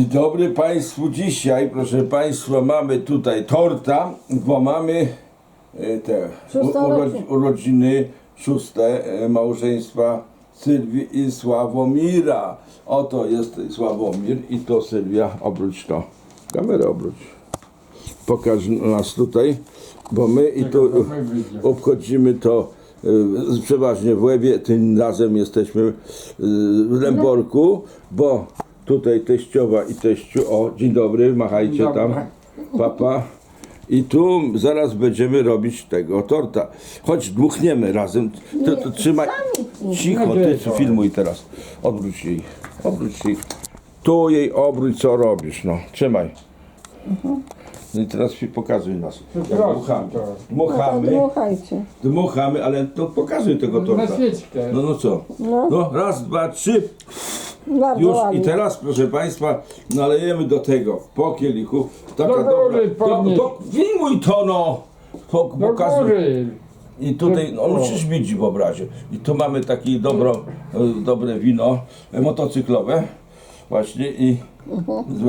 Dzień dobry Państwu. Dzisiaj, proszę Państwa, mamy tutaj torta, bo mamy e, te urodzi- urodziny. szóste e, małżeństwa Sylwii i Sławomira. Oto jest Sławomir i to Sylwia. Obróć to. Kamerę obróć. Pokaż nas tutaj, bo my i tu obchodzimy to e, przeważnie w Łebie, tym razem jesteśmy w Lęborku, bo tutaj teściowa i teściu, o dzień dobry, machajcie tam, papa. I tu zaraz będziemy robić tego torta. Choć dmuchniemy razem, to, to trzymaj, cicho, ty filmuj teraz, odwróć jej, odwróć jej. Tu jej obróć, co robisz, no, trzymaj. No i teraz pokazuj nas. Jak dmuchamy. No Dmuchamy, dmuchajcie. dmuchamy, ale to pokazuj tego Na torta. świeczkę. No no co? No. No raz, dwa, trzy. Bardzo Już ładnie. i teraz, proszę Państwa, nalejemy do tego po kielichu. Taka Do dobra. To, podnieś. to, filmuj to no! Po, Do pokazuj. góry. I tutaj, no O. musisz widzi w obrazie. I tu mamy takie dobro, e, dobre wino e, motocyklowe. Właśnie i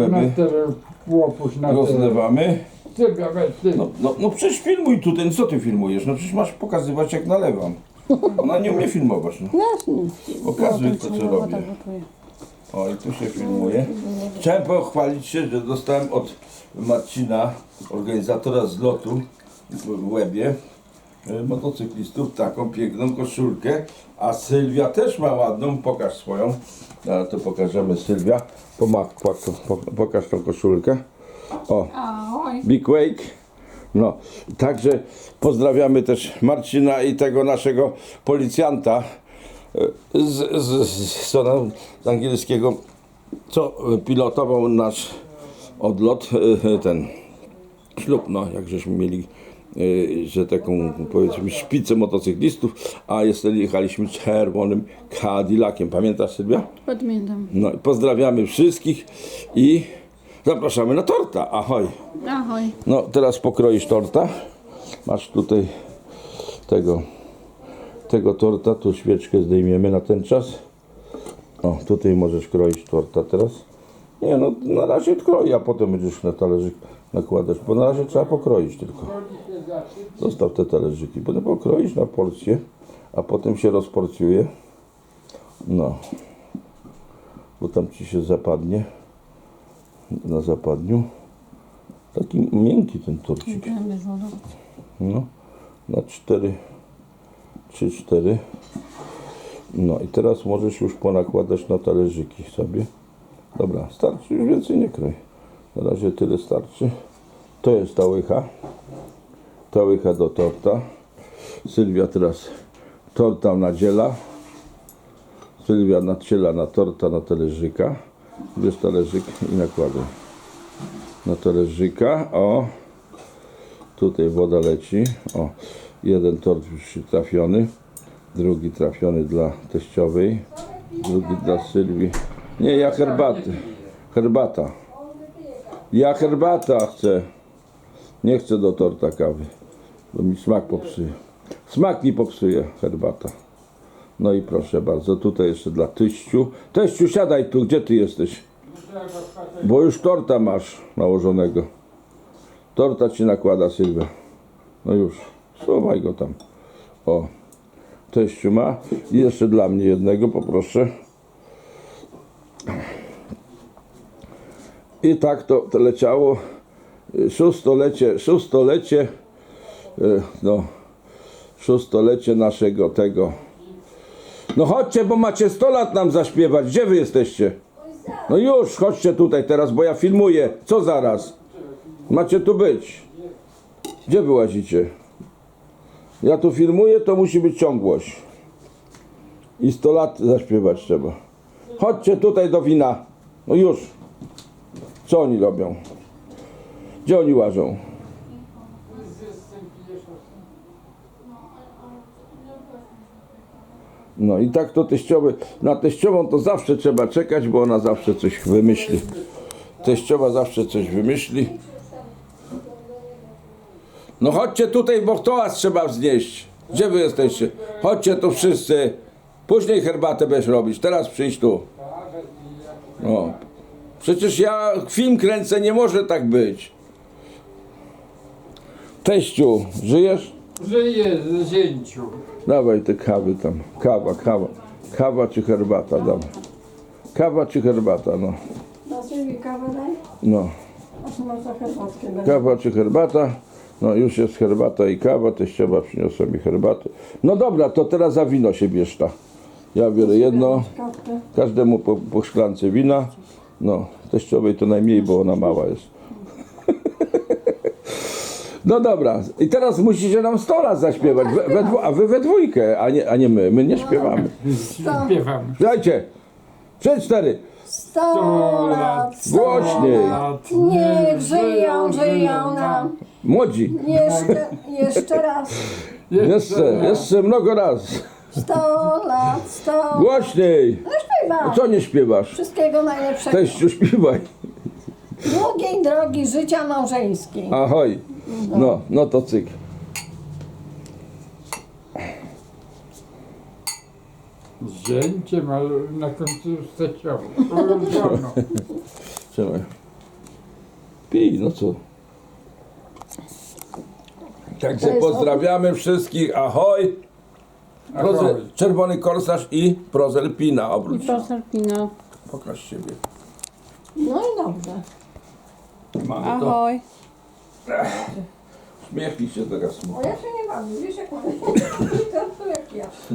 Na tyle łopuś na rozlewamy. Ty. No, no, no przecież filmuj tutaj, no co ty filmujesz? No przecież masz pokazywać jak nalewam. Ona nie umie filmować. No. Jasne. Pokazuj to co robię. O i tu się filmuje. Chciałem pochwalić się, że dostałem od Marcina, organizatora zlotu w Łebie, e, motocyklistów, taką piękną koszulkę, a Sylwia też ma ładną, pokaż swoją, ale to pokażemy Sylwia, Pomak, pok- pok- pokaż tą koszulkę. O, Big Wake. No, także pozdrawiamy też Marcina i tego naszego policjanta z, z, z, angielskiego, co pilotował nasz odlot, e, ten ślub, no, jak żeśmy mieli, e, że taką powiedzmy szpicę motocyklistów, a jeszcze jechaliśmy czerwonym Cadillaciem. Pamiętasz Sylwia? Pamiętam. No pozdrawiamy wszystkich i zapraszamy na torta. Ahoj. Ahoj. No, teraz pokroisz torta. Masz tutaj tego, tego torta. Tu świeczkę zdejmiemy na ten czas. O, tutaj możesz kroić torta teraz. Nie, no na razie kroi, a potem będziesz na talerzyk nakładać, bo na razie trzeba pokroić tylko. Zostaw te talerzyki. Potem pokroisz na porcję, a potem się rozporcjuje. No. Bo tam ci się zapadnie. Na zapadniu. Taki miękki ten torcik. No, na 4, 3, 4. No i teraz możesz już ponakładać na talerzyki sobie. Dobra, starczy, już więcej nie kroj. Na razie tyle starczy. To jest ta łycha. Ta łycha do torta. Sylwia teraz torta nadziela. Sylwia nadziela na torta na talerzyka. Bierz talerzyk i nakładaj. Na talerzyka, o. Tutaj woda leci. O, jeden tort już trafiony, drugi trafiony dla teściowej, drugi dla Sylwii. Nie, ja herbaty. Herbata. Ja herbata chcę. Nie chcę do torta kawy, bo mi smak popsuje. Smak mi popsuje herbata. No i proszę bardzo, tutaj jeszcze dla teściu. Teściu, siadaj tu, gdzie ty jesteś? Bo już torta masz nałożonego. Torta ci nakłada Sylwia. No już, schowaj go tam. O, teściu ma. I jeszcze dla mnie jednego poproszę. I tak to, to leciało. Szóstolecie, szóstolecie, y, no, szóstolecie naszego tego. No chodźcie, bo macie 100 lat nam zaśpiewać. Gdzie wy jesteście? No już, chodźcie tutaj teraz, bo ja filmuję. Co zaraz? Macie tu być. Gdzie wy łazicie? Ja tu filmuję, to musi być ciągłość. I 100 lat zaśpiewać trzeba. Chodźcie tutaj do wina. No już. Co oni robią? Gdzie oni łażą? No i tak to teściowy, na teściową to zawsze trzeba czekać, bo ona zawsze coś wymyśli. Teściowa zawsze coś wymyśli. No chodźcie tutaj, bo tołas trzeba wznieść. Gdzie wy jesteście? Chodźcie tu wszyscy. Później herbatę będziesz robić. Teraz przyjdź tu. O. Przecież ja film kręcę, nie może tak być. Teściu, żyjesz? Żyję z zięciu. Dawaj te kawy tam. Kawa, kawa. Kawa czy herbata, dawaj. Kawa czy herbata, no. Na sobie kawę daj? No. A tu masz za herbatkę. Kawa czy herbata? No już jest herbata i kawa, teściowa przyniosła mi herbatę. No dobra, to teraz za wino się bierz ta. Ja biorę jedno, każdemu po, po szklance wina. No, teściowej to najmniej, bo ona mała jest. No dobra, i teraz musicie nam 100 lat zaśpiewać, we, we, dwu- a wy we dwójkę, a nie, a nie my, my nie śpiewamy. Śpiewam. Dajcie, trzy, cztery, Sto lat, sto Głośniej. lat. Niech żyją, żyją nam. Młodzi, Jeszcze, jeszcze raz. jeszcze, jeszcze mnogo raz, Sto lat, sto. głośniej, No śpiewam. co nie śpiewasz? Wszystkiego najlepszego. Teściu, śpiewaj. Długiej drogi życia małżeńskiej. Ahoj. No, no to cyk. Z zięciem, ale na końcu z teściową. Ulubioną. Trzymaj. Pij, no co? Także To jest pozdrawiamy wszystkich. Ahoj. Czerwony korsarz i prozelpina. Obróć. Proszę Pino. Pokaż siebie. No i dobrze. Mamy to. Ahoj. Śmiechnij się teraz. O ja się nie bawię, wiesz jak mam. To jak ja.